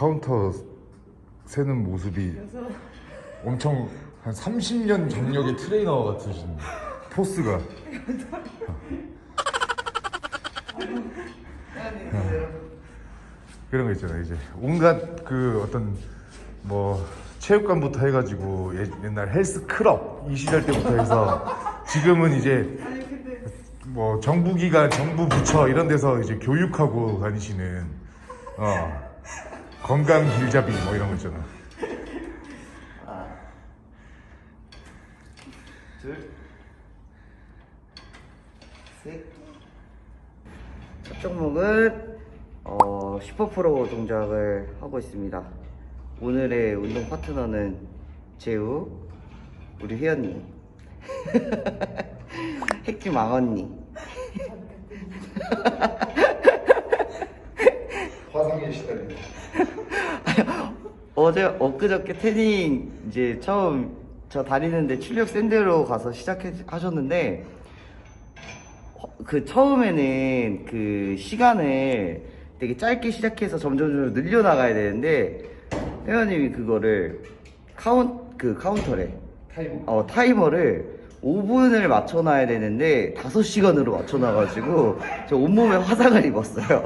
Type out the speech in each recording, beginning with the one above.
어, 카운터 세는 모습이 엄청 한 30년 경력의 트레이너 같으신 포스가. 그런 거 있잖아요 이제. 온갖 그 어떤 뭐 체육관부터 해가지고 예- 옛날 헬스 클럽 이 시절 때부터 해서 지금은 이제 뭐 정부기관 정부 부처 이런 데서 이제 교육하고 다니시는 어 건강 길잡이 뭐 이런 거 있잖아 둘, 셋. 첫 종목은 어, 슈퍼프로 동작을 하고 있습니다. 오늘의 운동 파트너는 재우, 우리 휘언니, 핵주 망언니. 시달리는 어제 엊그저께 태닝 이제 처음 저 다니는데 출력 샌드로 가서 시작하셨는데 그 처음에는 그 시간을 되게 짧게 시작해서 점점 점 늘려 나가야 되는데 회원님이 그거를 카운 그 카운터래. 타이머. 어 타이머를 5분을 맞춰놔야 되는데 5시간으로 맞춰놔가지고 저 온몸에 화상을 입었어요.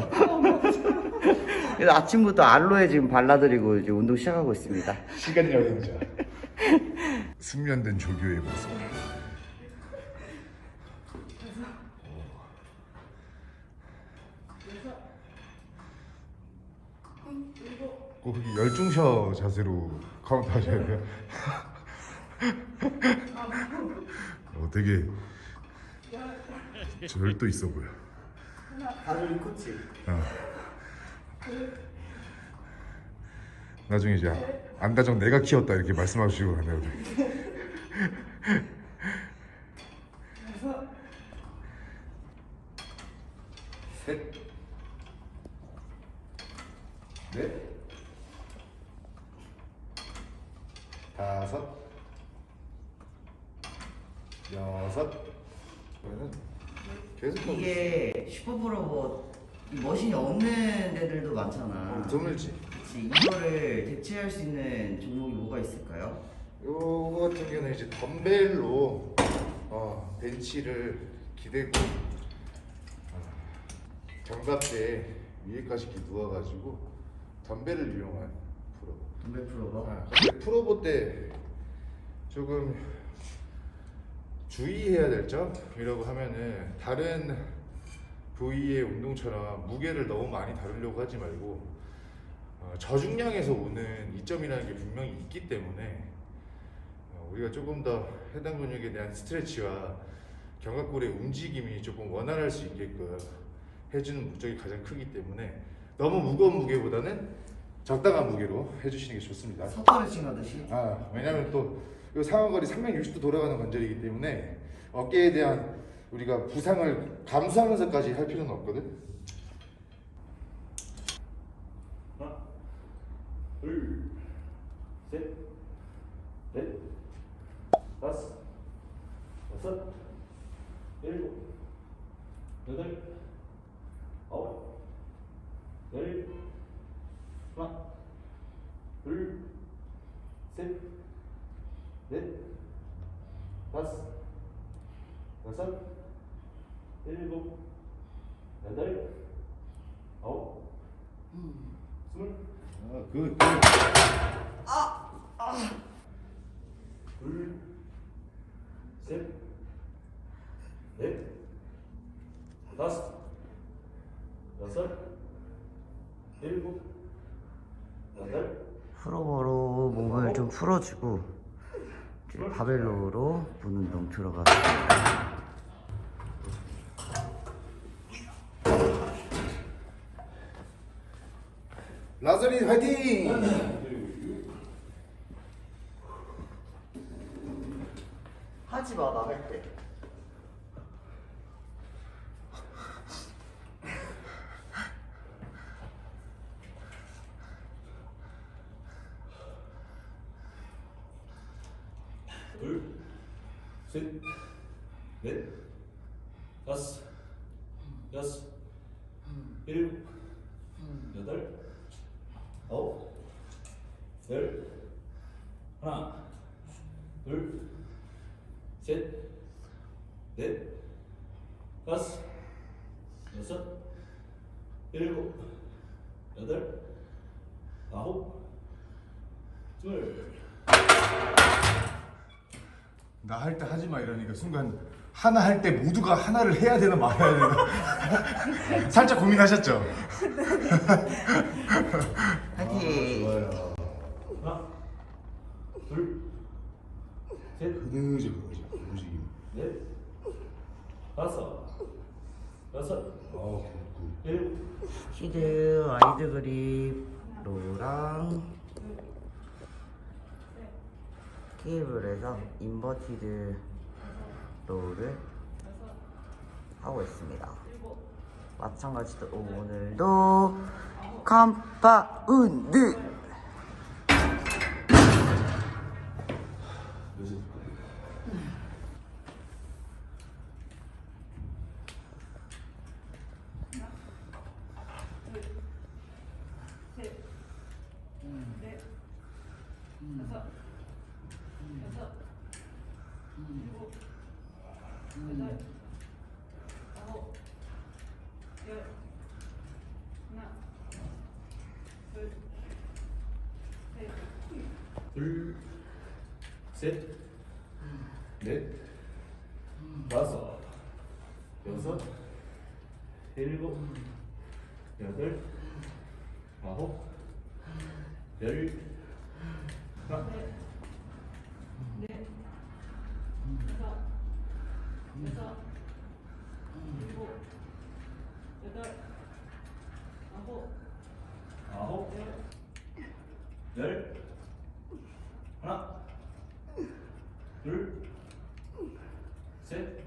그래서 아침부터 알로에 지금 발라드리고 이제 운동 시작하고 있습니다. 시간 여행자 숙련된 조교의 모습. 꼭 그렇게 열중셔 자세로 카운트 하셔야 돼요. 어, 되게 절도 있어 보여. 다들 코치. 나중에 이제 안가정 내가 키웠다 이렇게 말씀하시고 가네요. 셋, 넷, 다섯, 여섯. 그러면 계속 하고 있어. 이게 슈퍼프로 뭐 머신이 없는 데들도 많잖아. 드물지. 그치, 이거를 대체할 수 있는 종목이 뭐가 있을까요? 요거 같은 경우는 이제 덤벨로 어, 벤치를 기대고 어, 견갑대 위에까지 이렇게 누워가지고 덤벨을 이용한 프로. 덤벨 프로가? 아, 근데 프로보 때 조금 주의해야 될 점 이라고 하면은 다른 부위의 운동처럼 무게를 너무 많이 다루려고 하지 말고 어, 저중량에서 오는 이점이라는 게 분명히 있기 때문에 어, 우리가 조금 더 해당 근육에 대한 스트레치와 견갑골의 움직임이 조금 원활할 수 있게끔 해주는 목적이 가장 크기 때문에 너무 무거운 무게보다는 적당한 무게로 해주시는 게 좋습니다. 서터레칭 하듯이? 아 왜냐면 또이 상하거리 360도 돌아가는 관절이기 때문에 어깨에 대한 우리가 부상을 감수하면서까지 할 필요는 없거든. 하나, 둘, 셋, 넷, 다섯, 여섯, 일곱, 여덟, 아홉, 열, 하나, 둘, 셋, 넷, 다섯, 여섯, 일곱, 여덟, 아홉, 스물. 아, 그, 둘, 셋, 넷, 다섯, 여섯, 일곱, 여덟, 프로버로 몸을 좀 풀어주고 바벨로로 분 운동 들어가서 라자리 화이팅! 하지 마, 나할 때. 둘, 셋, 넷, 다섯, 여섯, 일곱, 여덟, 아홉, 열 하나 둘 셋, 넷, 다섯, 여섯, 일곱, 여덟, 아홉, 둘. 나 할 때 이러니까 순간 하나 할 때 모두가 하나를 해야 되나 말아야 되나 살짝 고민하셨죠? 파이팅! 하나, 둘, 셋, 그느지 그느지 움직임. 넷, 다섯, 여섯, 아 일곱, 히드 와이드 그립 로랑 케이블에서 인버티드 로우를 하고 있습니다. 마찬가지로 오늘도 컴파운드 둘, 셋, 넷, 여섯, 일곱, 여덟, 아홉, 열, 하나, 아홉, 열, 하나, 둘, 셋,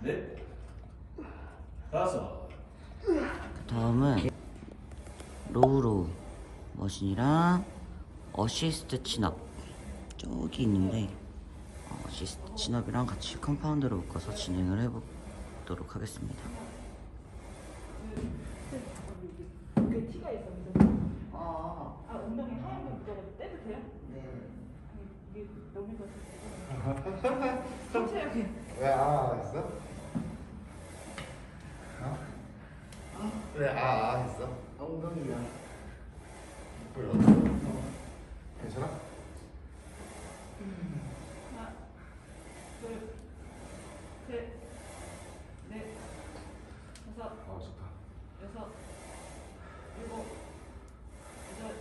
넷, 다섯. 다음은 로우로 머신이랑 어시스트 친업 저기 있는데 어, 어시스트 친업이랑 같이 컴파운드로 묶어서 진행을 해보도록 하겠습니다. 그 티가 있어. 아, 아 운동이 하얀 거 무조건 떼도 돼요? 네. 이게 너무. 천천히. 왜아 했어? 왜아 했어? 엉덩이야. 괜찮아? 하나, 둘, 셋, 넷, 다섯, 아 좋다 여섯, 일곱, 여덟,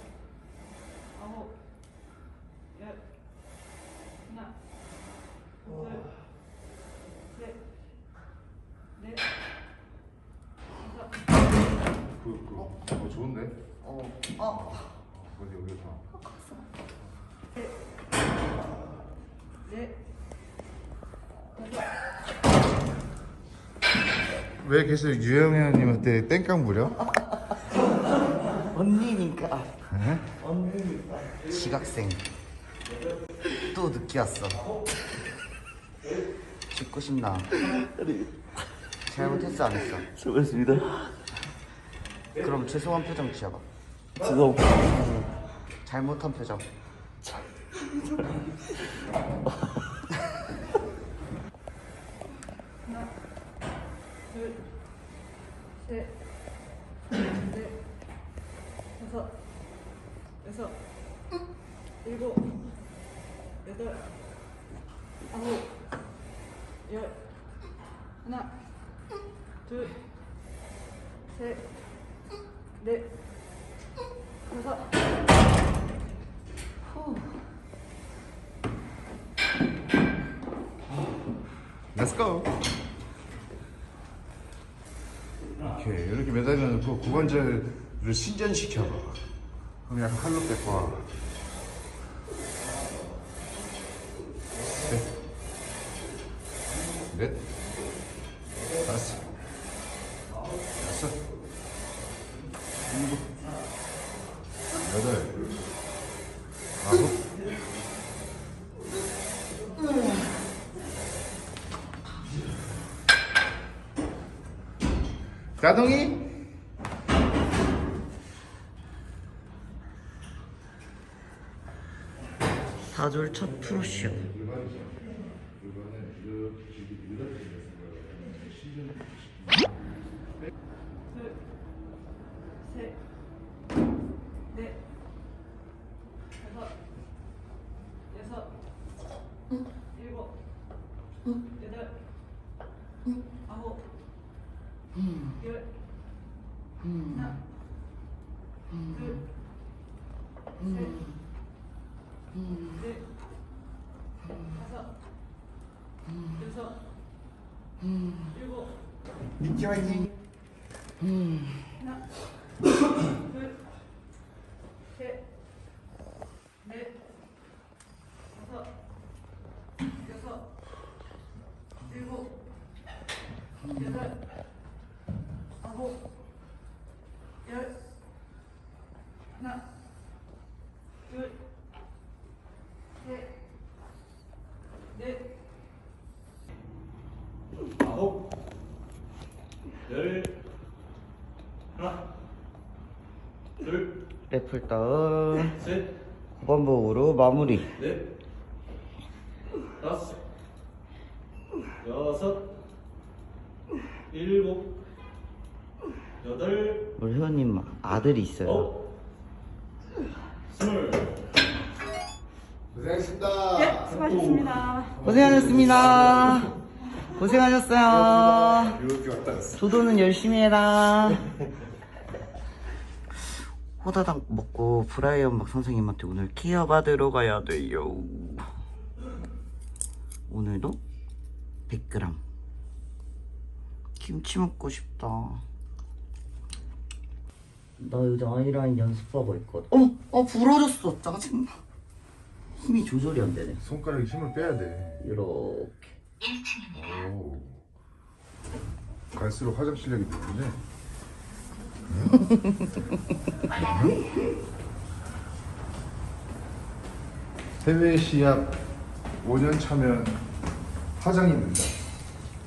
아홉, 열, 하나, 둘, 셋, 넷, 다섯. 그, 그, 어, 좋은데? 어, 어. 어디 여기서 넷, 왜 계속 유영현님한테 땡깡 부려? 언니니까. 언니니까. 지각생. 또 늦게 왔어. 죽고 싶나? 잘못했어 안 했어? 수고했습니다. 그럼 죄송한 표정 지어봐. 죄송. 잘못한 표정. 하나, 둘, 셋, 넷, 다섯, 여섯, 일곱, 여덟, 아홉, 열, 하나, 둘, 셋, 넷, 다섯. Let's go. 오케이 이렇게 매달려 놓고 구관절을 신전시켜봐. 그럼 약간 칼로 뺏고. 셋, 자동이? 다졸첫 프로쇼. 여섯, 일곱, 미키 화이팅. 하나, 둘, 셋, 넷, 다섯, 여섯, 일곱, 여덟, 아홉, 열, 하나, 둘, 셋, 넷, 아홉 열 하나 랩풀 다운. 둘셋넷 후반복으로 마무리. 다섯 여섯 일곱 여덟 우리 회원님 아들이 있어요. 아홉 스물 고생하셨습니다. 예, 수고하셨습니다. 고생하셨습니다. 고생하셨어요. 조도는 열심히 해라. 호다닥 먹고 브라이언 박 선생님한테 오늘 케어 받으러 가야 돼요. 오늘도 100g. 김치 먹고 싶다. 나 요즘 아이라인 연습하고 있거든. 어머, 어 부러졌어. 짜증나. 힘이 조절이 안 되네. 손가락에 힘을 빼야 돼. 이렇게. 오. 갈수록 화장 실력이 늘네. 해외 시합 5년 차면 화장이 는다.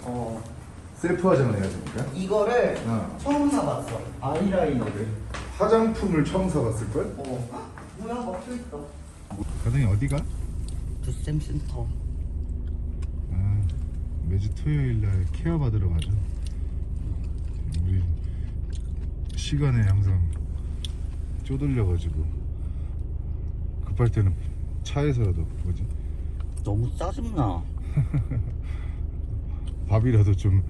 어. 셀프 화장을 해야 되니까. 이거를 어. 처음 사봤어. 아이라이너를. 화장품을 처음 사봤을 걸? 어. 헉, 뭐야 막혀있어. 가정이 어디가? 두쌤 센터. 아, 매주 토요일 날 케어 받으러 가죠. 우리 시간에 항상 쪼들려가지고 급할 때는 차에서라도 뭐지 너무 짜증나. 밥이라도 좀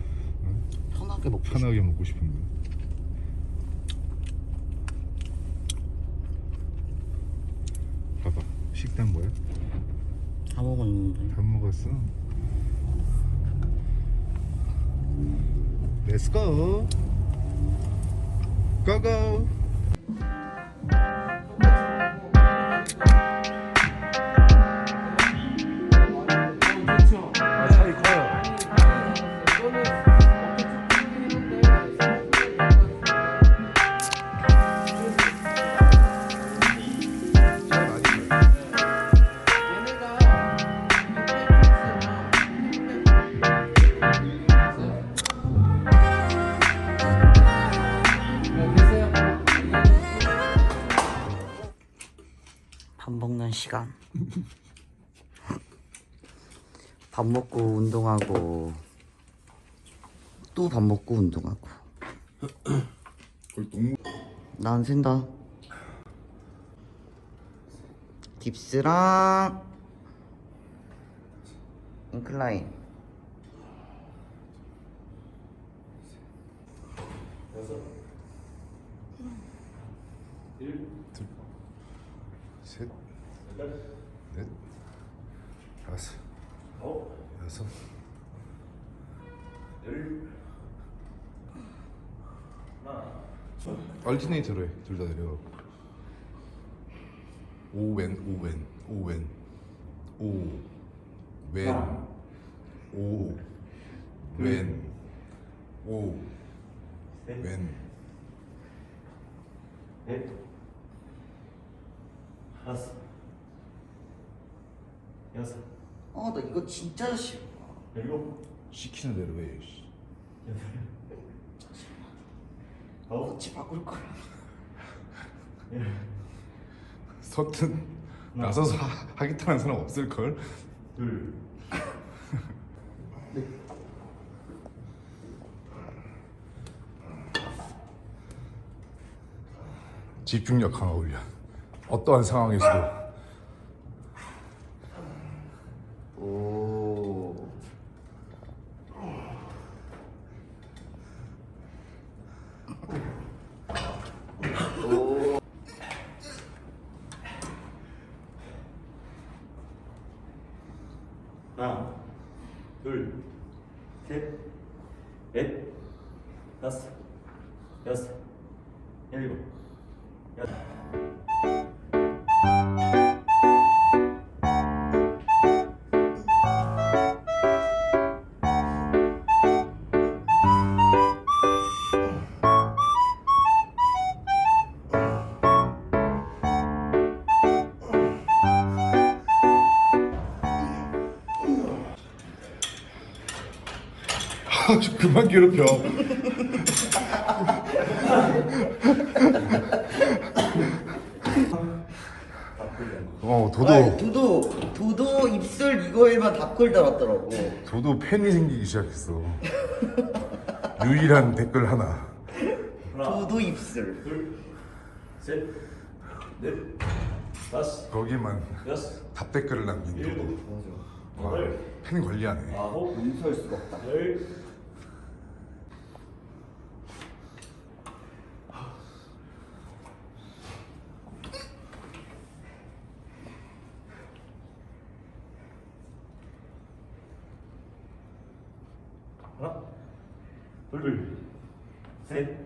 어, 편하게 먹고. 편하게 먹고 싶은데. 봐봐 식단 뭐야? 다 먹었는데. 밥 먹었어. Let's go. Go go. 시간. 밥 먹고 운동하고 또 밥 먹고 운동하고. 난 센다. 딥스랑 인클라인. 여섯 여덟 넷, 다섯, 아홉 여섯, 열. 하나. 얼티네이터로 해. 둘 다 내려. 오웬, 오웬, 오웬, 오, 웬, 오, 웬, 오, 셋. 웬. 넷. 다섯 여섯 아, 나 이거 진짜 싫어. 일곱 시키는 대로 해. 씨. 여덟 아홉 같이 바꿀 거야. 열 서튼 나서서 하- 하겠다는 사람 없을 걸. 둘, 집중력 강화 훈련. 어떠한 상황에서도 오. 아, 좀 그만 괴롭혀. 어, 도도 아니, 도도 도도 입술 이거에만 답글 달았더라고. 도도 팬이 생기기 시작했어. 유일한 댓글 하나. 하나, 도도 입술. 둘, 셋, 넷, 다섯, 거기만 여섯, 답 댓글을 남긴 도도. 일곱, 와, 여덟, 팬 관리하네. 아홉, 용서할 수가 없다. 열. 둘, 셋,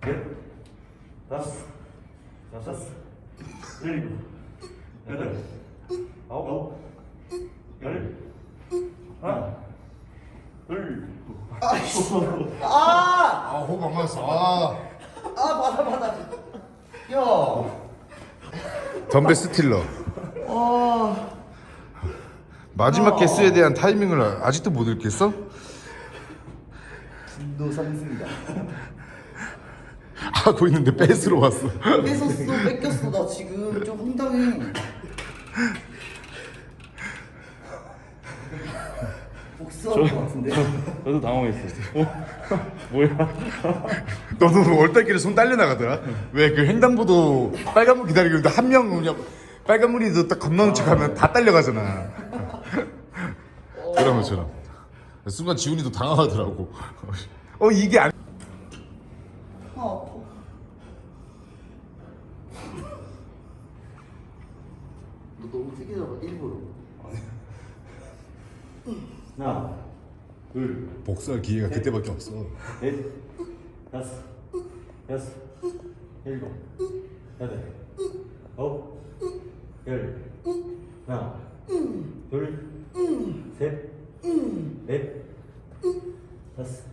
넷, 다섯, 여섯, 일곱, 여덟, 아홉, 열, 하나, 둘, 아! 아, 호흡 안 맞았어. 아. 아 받아 받아. 야. 덤벨 스틸러. 아. 마지막 개수에 대한 타이밍을 아직도 못 읽겠어? 진도 상승이다. 하고 있는데 뺏으러 왔어. 뺏었어 뺏겼어 나 지금 좀 황당해. 복수할 것 같은데. 저도 당황했어요. 어? 뭐야? 너도 얼떨결에 손 딸려 나가더라. 왜 그 횡단보도 빨간불 기다리고 있는데 한명 그냥 빨간불이 딱 건너는 척하면 다 딸려가잖아. 것처럼. 순간 지훈이도 당황하더라고. 어 이게 안. 너 너무 잡아 일부러. 하나, 둘, 복수할 기회가 그때밖에 없어. 넷, 다섯, 여섯, 일곱, 여덟, 아홉, 열, 하나, 둘, 셋, 넷, 다섯,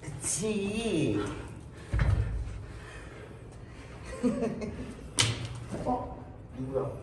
그치. 어? 누구야?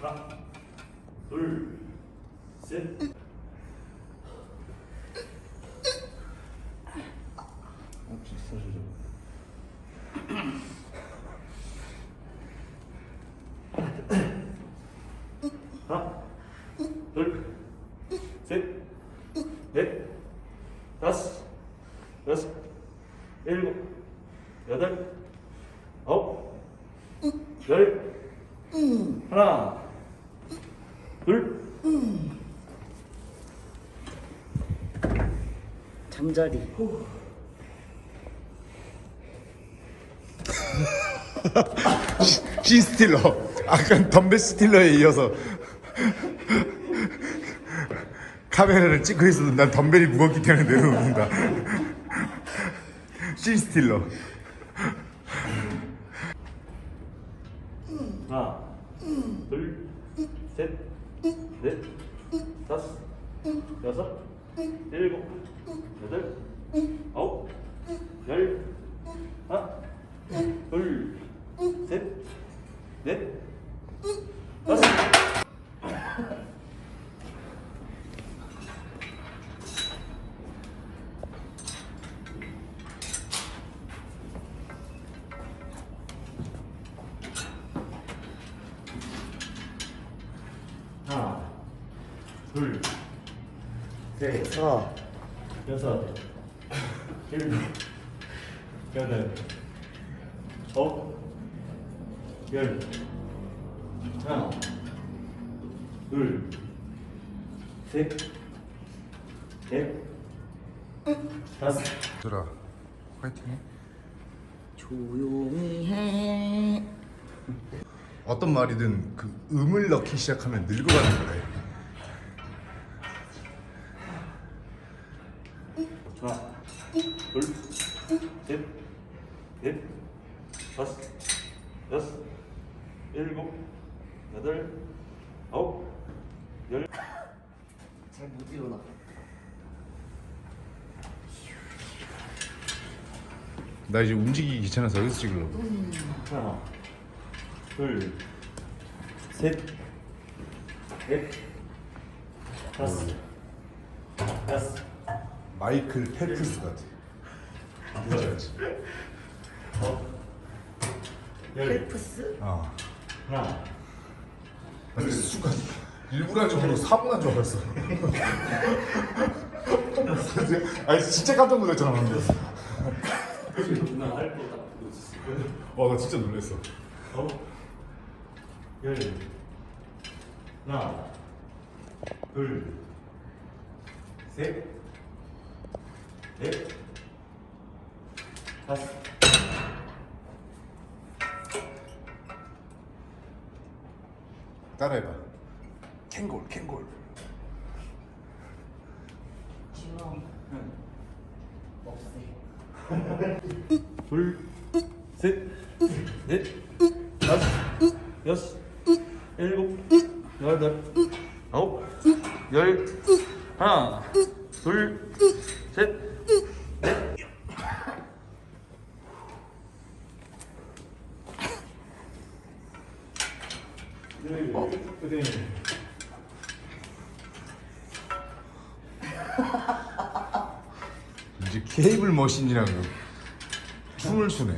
하나, 둘, 셋. 하나, 둘, 셋, 넷, 다섯, 여섯, 일곱, 여덟, 아홉, 열, 하나, 둘, 잠자리. 신 스틸러. 아까 덤벨 스틸러에 이어서 카메라를 찍고 있어도 난 덤벨이 무겁기 때문에 내려놓는다. 신 스틸러. 하나, 둘, 셋, 넷, 다섯, 여섯, 일곱, 여덟, 아홉, 열, 하나, 둘, 셋, 넷, 다섯. 하나, 둘, 셋, 자, 여섯, 일곱, 여덟, 아홉, 열, 하나, 둘, 셋, 넷, 다섯. 얘들아 화이팅 조용히 해. 어떤 말이든 그 음을 넣기 시작하면 늙어가는 거래 하나, 둘, 셋, 넷, 다섯, 여섯, 일곱, 여덟, 아홉, 열. 잘 못 일어나. 나 이제 움직이기 귀찮아서 여기서 찍으려고 하나, 둘, 셋, 넷, 다섯, 여섯, 마이클 펠프스 같아 그렇지 열. 펠프스? 어. 하나, 근데 순간 일부러 하지 말고 사분한 줄 알았어 아니 진짜 깜짝 놀랐잖아 방금 나할 거다. 와나 진짜 놀랐어 아홉, 열. 하나, 둘, 셋, 넷, 다섯. 따라해봐. 캥골 캥골 지금. 없애. 둘, 셋, 넷, 다섯, 여섯, 일곱, 여덟, 아홉, 열, 하나, 둘, 셋, 넷. 케이블 머신이랑 춤을 추네